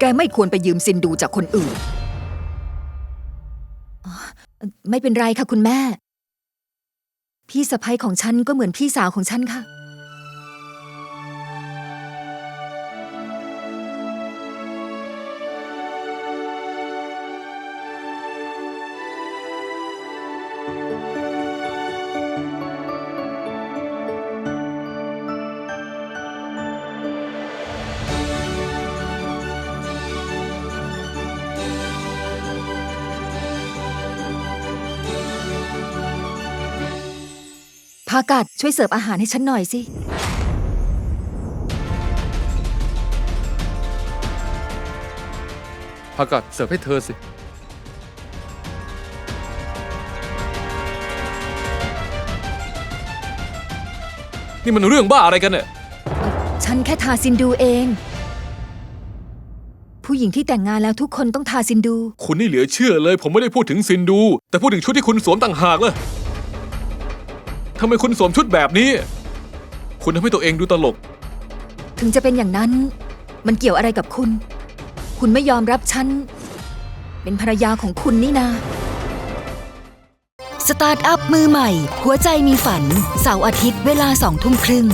แกไม่ควรไปยืมซินดูจากคนอื่น ไม่เป็นไรค่ะคุณแม่ พี่สะพ้ยของฉันก็เหมือนพี่สาวของฉันค่ะ พากัดช่วยเสิร์ฟอาหารให้ฉันหน่อยสิ พากัดเสิร์ฟให้เธอสิ นี่มันเรื่องบ้าอะไรกันเนี่ย ฉันแค่ทาซินดูเอง ผู้หญิงที่แต่งงานแล้วทุกคนต้องทาซินดู คุณนี่เหลือเชื่อเลย ผมไม่ได้พูดถึงซินดู แต่พูดถึงชุดที่คุณสวมต่างหากเลย ทำไมคุณสวมชุดแบบนี้ คุณทำให้ตัวเองดูตลก ถึงจะเป็นอย่างนั้น มันเกี่ยวอะไรกับคุณ คุณไม่ยอมรับฉัน เป็นภรรยาของคุณนี่นาสตาร์ทอัพมือใหม่ หัวใจมีฝัน เสาร์อาทิตย์เวลาสองทุ่มครึ่ง